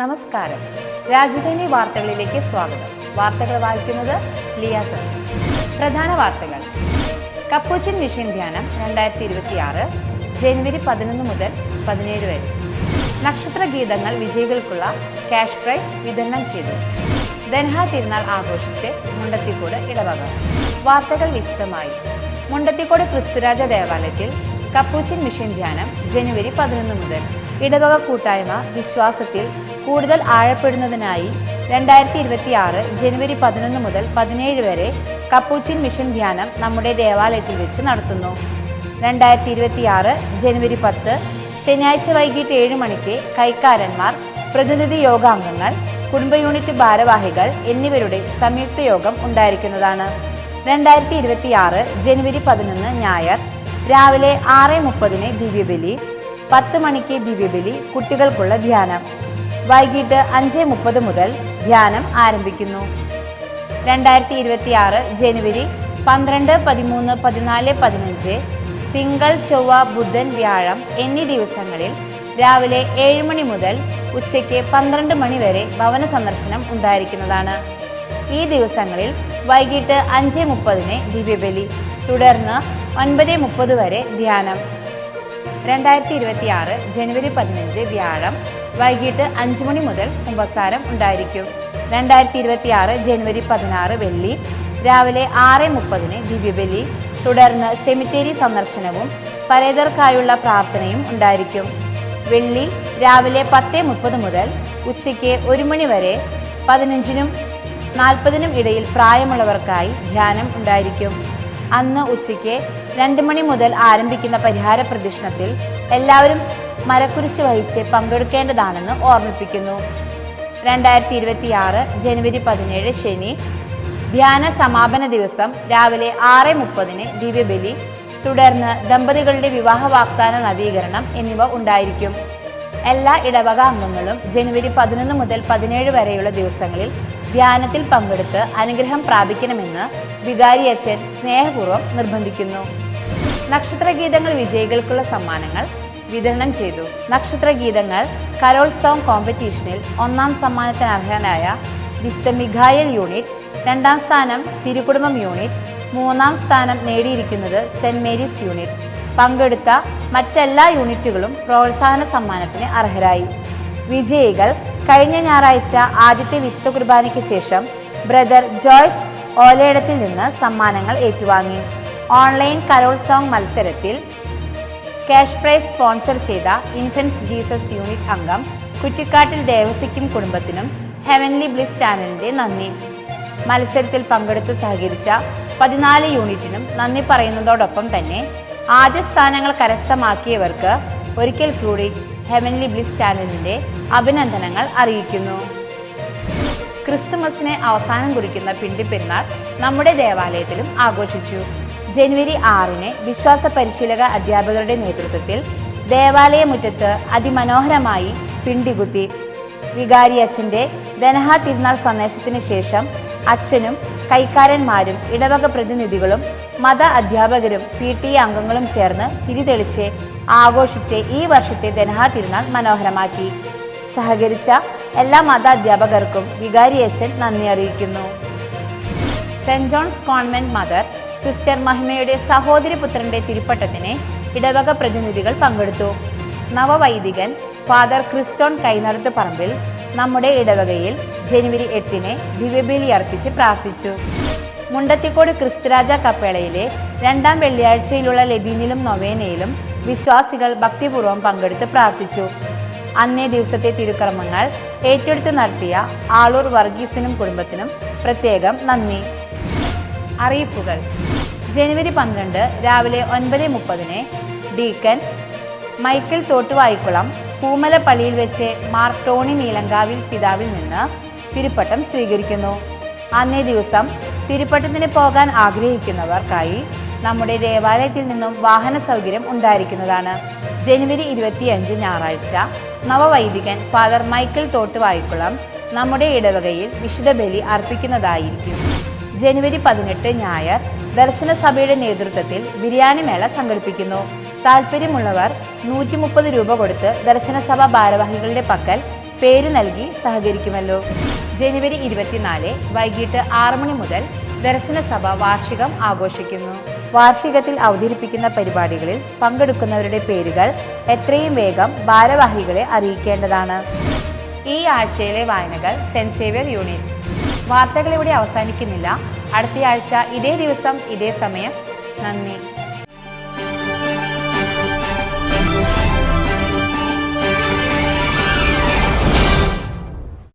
നമസ്കാരം. രാജധാനി വാർത്തകളിലേക്ക് സ്വാഗതം. വാർത്തകൾ വായിക്കുന്നത് ലിയ ശശി പ്രധാന വാർത്തകൾ. കപ്പൂച്ചിൻ മിഷൻ ധ്യാനം രണ്ടായിരത്തി ഇരുപത്തി ആറ് ജനുവരി പതിനൊന്ന് മുതൽ പതിനേഴ് വരെ. നക്ഷത്ര ഗീതങ്ങൾ വിജയികൾക്കുള്ള ക്യാഷ് പ്രൈസ് വിതരണം ചെയ്തു. ദൻഹ തിരുനാൾ ആഘോഷിച്ച് മുണ്ടത്തിക്കോട് ഇടവക. വാർത്തകൾ വിശദമായി. മുണ്ടത്തിക്കോട് ക്രിസ്തുരാജ ദേവാലയത്തിൽ കപ്പൂച്ചിൻ മിഷൻ ധ്യാനം ജനുവരി പതിനൊന്ന് മുതൽ ഇടവക കൂട്ടായ്മ വിശ്വാസത്തിൽ കൂടുതൽ ആഴപ്പെടുന്നതിനായി രണ്ടായിരത്തി ഇരുപത്തി ആറ് ജനുവരി പതിനൊന്ന് മുതൽ പതിനേഴ് വരെ കപ്പൂച്ചിൻ മിഷൻ ധ്യാനം നമ്മുടെ ദേവാലയത്തിൽ വെച്ച് നടത്തുന്നു. രണ്ടായിരത്തി ഇരുപത്തി ആറ് ജനുവരി പത്ത് ശനിയാഴ്ച വൈകിട്ട് ഏഴ് മണിക്ക് കൈക്കാരന്മാർ പ്രതിനിധി യോഗാംഗങ്ങൾ കുടുംബ യൂണിറ്റ് ഭാരവാഹികൾ എന്നിവരുടെ സംയുക്ത യോഗം ഉണ്ടായിരിക്കുന്നതാണ്. രണ്ടായിരത്തി ഇരുപത്തി ആറ് ജനുവരി പതിനൊന്ന് ഞായർ രാവിലെ ആറ് മുപ്പതിന് ദിവ്യബലി പത്ത് മണിക്ക് ദിവ്യബലി കുട്ടികൾക്കുള്ള ധ്യാനം. വൈകിട്ട് അഞ്ച് മുപ്പത് മുതൽ ധ്യാനം ആരംഭിക്കുന്നു. രണ്ടായിരത്തി ഇരുപത്തി ആറ് ജനുവരി പന്ത്രണ്ട് പതിമൂന്ന് പതിനാല് പതിനഞ്ച് തിങ്കൾ ചൊവ്വ ബുധൻ വ്യാഴം എന്നീ ദിവസങ്ങളിൽ രാവിലെ ഏഴ് മണി മുതൽ ഉച്ചയ്ക്ക് പന്ത്രണ്ട് മണി വരെ ഭവന സന്ദർശനം ഉണ്ടായിരിക്കുന്നതാണ്. ഈ ദിവസങ്ങളിൽ വൈകിട്ട് അഞ്ച് മുപ്പതിന് ദിവ്യബലി തുടർന്ന് ഒൻപത് മുപ്പത് വരെ ധ്യാനം. രണ്ടായിരത്തി ഇരുപത്തി ആറ് ജനുവരി പതിനഞ്ച് വ്യാഴം വൈകിട്ട് അഞ്ച് മണി മുതൽ കുമ്പസാരം ഉണ്ടായിരിക്കും. രണ്ടായിരത്തി ഇരുപത്തി ആറ് ജനുവരി പതിനാറ് വെള്ളി രാവിലെ ആറ് മുപ്പതിന് ദിവ്യബലി തുടർന്ന് സെമിത്തേരി സന്ദർശനവും പരേതർക്കായുള്ള പ്രാർത്ഥനയും ഉണ്ടായിരിക്കും. വെള്ളി രാവിലെ പത്ത് മുപ്പത് മുതൽ ഉച്ചയ്ക്ക് ഒരു മണി വരെ പതിനഞ്ചിനും നാൽപ്പതിനും ഇടയിൽ പ്രായമുള്ളവർക്കായി ധ്യാനം ഉണ്ടായിരിക്കും. അന്ന് ഉച്ചയ്ക്ക് രണ്ട് മണി മുതൽ ആരംഭിക്കുന്ന പരിഹാര പ്രദക്ഷിണത്തിൽ എല്ലാവരും മരക്കുരിശ് വഹിച്ച് പങ്കെടുക്കേണ്ടതാണെന്ന് ഓർമ്മിപ്പിക്കുന്നു. രണ്ടായിരത്തി ഇരുപത്തി ആറ് ജനുവരി പതിനേഴ് ശനി ധ്യാന സമാപന ദിവസം രാവിലെ ആറ് മുപ്പതിന് ദിവ്യബലി തുടർന്ന് ദമ്പതികളുടെ വിവാഹ വാഗ്ദാന നവീകരണം എന്നിവ ഉണ്ടായിരിക്കും. എല്ലാ ഇടവക അംഗങ്ങളും ജനുവരി പതിനൊന്ന് മുതൽ പതിനേഴ് വരെയുള്ള ദിവസങ്ങളിൽ ധ്യാനത്തിൽ പങ്കെടുത്ത് അനുഗ്രഹം പ്രാപിക്കണമെന്ന് വികാരി അച്ഛൻ സ്നേഹപൂർവം നിർബന്ധിക്കുന്നു. നക്ഷത്രഗീതങ്ങൾ വിജയികൾക്കുള്ള സമ്മാനങ്ങൾ വിതരണം ചെയ്തു. നക്ഷത്രഗീതങ്ങൾ കരോൾ സോങ് കോമ്പറ്റീഷനിൽ ഒന്നാം സമ്മാനത്തിന് അർഹനായ വിസ്ത മിഖായൽ യൂണിറ്റ് രണ്ടാം സ്ഥാനം തിരുക്കുടുംബം യൂണിറ്റ് മൂന്നാം സ്ഥാനം നേടിയിരിക്കുന്നത് സെന്റ് മേരീസ് യൂണിറ്റ്. പങ്കെടുത്ത മറ്റെല്ലാ യൂണിറ്റുകളും പ്രോത്സാഹന സമ്മാനത്തിന് അർഹരായി. വിജയികൾ കഴിഞ്ഞ ഞായറാഴ്ച ആദ്യത്തെ വിശുദ്ധ കുർബാനയ്ക്ക് ശേഷം ബ്രദർ ജോയ്സ് ഓലയിടത്തിൽ നിന്ന് സമ്മാനങ്ങൾ ഏറ്റുവാങ്ങി. ഓൺലൈൻ കരോത്സവം മത്സരത്തിൽ ക്യാഷ് പ്രൈസ് സ്പോൺസർ ചെയ്ത ഇൻഫൻസ് ജീസസ് യൂണിറ്റ് അംഗം കുറ്റിക്കാട്ടിൽ ദേവസിക്കും കുടുംബത്തിനും ഹെവൻലി ബ്ലിസ് ചാനലിന്റെ നന്ദി. മത്സരത്തിൽ പങ്കെടുത്ത് സഹകരിച്ച പതിനാല് യൂണിറ്റിനും നന്ദി പറയുന്നതോടൊപ്പം തന്നെ ആദ്യ സ്ഥാനങ്ങൾ കരസ്ഥമാക്കിയവർക്ക് ഒരിക്കൽ കൂടി ഹെവൻലി ബ്ലിസ് ചാനലിന്റെ അഭിനന്ദനങ്ങൾ അറിയിക്കുന്നു. ക്രിസ്തുമസിനെ അവസാനം കുറിക്കുന്ന പിണ്ടിപ്പെരുന്നാൾ നമ്മുടെ ദേവാലയത്തിലും ആഘോഷിച്ചു. ജനുവരി ആറിന് വിശ്വാസ പരിശീലക അധ്യാപകരുടെ നേതൃത്വത്തിൽ ദേവാലയ മുറ്റത്ത് അതിമനോഹരമായി പിണ്ടികുത്തി. വികാരി അച്ഛന്റെ ധനഹ തിരുനാൾ സന്ദേശത്തിന് ശേഷം അച്ഛനും കൈക്കാരന്മാരും ഇടവക പ്രതിനിധികളും മത അധ്യാപകരും പി ടി അംഗങ്ങളും ചേർന്ന് തിരിതെളിച്ച് ആഘോഷിച്ച് ഈ വർഷത്തെ ദനഹാ തിരുനാൾ മനോഹരമാക്കി. സഹകരിച്ച എല്ലാ മത അധ്യാപകർക്കും വികാരി അച്ഛൻ നന്ദി അറിയിക്കുന്നു. Saint John's convent mother sister മഹിമയുടെ സഹോദരി പുത്രന്റെ തിരുപ്പട്ടത്തിന് ഇടവക പ്രതിനിധികൾ പങ്കെടുത്തു. നവവൈദികൻ ഫാദർ ക്രിസ്റ്റോൺ കൈനടത്ത് പറമ്പിൽ നമ്മുടെ ഇടവകയിൽ ജനുവരി എട്ടിന് ദിവ്യബലി അർപ്പിച്ച് പ്രാർത്ഥിച്ചു. മുണ്ടത്തിക്കോട് ക്രിസ്തുരാജ കപ്പേളയിലെ രണ്ടാം വെള്ളിയാഴ്ചയിലുള്ള ലതീനിലും നൊവേനയിലും വിശ്വാസികൾ ഭക്തിപൂർവം പങ്കെടുത്ത് പ്രാർത്ഥിച്ചു. അന്നേ ദിവസത്തെ തിരുക്രമങ്ങൾ ഏറ്റെടുത്ത് നടത്തിയ ആളൂർ വർഗീസിനും കുടുംബത്തിനും പ്രത്യേകം നന്ദി. അറിയിപ്പുകൾ. ജനുവരി പന്ത്രണ്ട് രാവിലെ ഒൻപത് മുപ്പതിന് ഡീക്കൻ മൈക്കിൾ തോട്ടുവായിക്കുളം പൂമലപ്പള്ളിയിൽ വെച്ച് മാർ ടോണി നീലങ്കാവിൽ പിതാവിൽ നിന്ന് തിരുപ്പട്ടം സ്വീകരിക്കുന്നു. അന്നേ ദിവസം തിരുപ്പട്ടത്തിന് പോകാൻ ആഗ്രഹിക്കുന്നവർക്കായി നമ്മുടെ ദേവാലയത്തിൽ നിന്നും വാഹന സൗകര്യം ഉണ്ടായിരിക്കുന്നതാണ്. ജനുവരി ഇരുപത്തിയഞ്ച് ഞായറാഴ്ച നവവൈദികൻ ഫാദർ മൈക്കിൾ തോട്ടുവായിക്കുളം നമ്മുടെ ഇടവകയിൽ വിശുദ്ധ ബലി അർപ്പിക്കുന്നതായിരിക്കും. ജനുവരി പതിനെട്ട് ഞായർ ദർശന സഭയുടെ നേതൃത്വത്തിൽ ബിരിയാണി മേള സംഘടിപ്പിക്കുന്നു. താല്പര്യമുള്ളവർ നൂറ്റി മുപ്പത് രൂപ കൊടുത്ത് ദർശനസഭ ഭാരവാഹികളുടെ പക്കൽ പേര് നൽകി സഹകരിക്കുമല്ലോ. ജനുവരി ഇരുപത്തിനാല് വൈകിട്ട് ആറ് മണി മുതൽ ദർശനസഭ വാർഷികം ആഘോഷിക്കുന്നു. വാർഷികത്തിൽ അവതരിപ്പിക്കുന്ന പരിപാടികളിൽ പങ്കെടുക്കുന്നവരുടെ പേരുകൾ എത്രയും വേഗം ഭാരവാഹികളെ അറിയിക്കേണ്ടതാണ്. ഈ ആഴ്ചയിലെ വായനകൾ സെന്റ് സേവിയർ യൂണിറ്റ് വാർത്തകൾ ഇവിടെ അവസാനിക്കുന്നില്ല. അടുത്തയാഴ്ച ഇതേ ദിവസം ഇതേ സമയം. നന്ദി.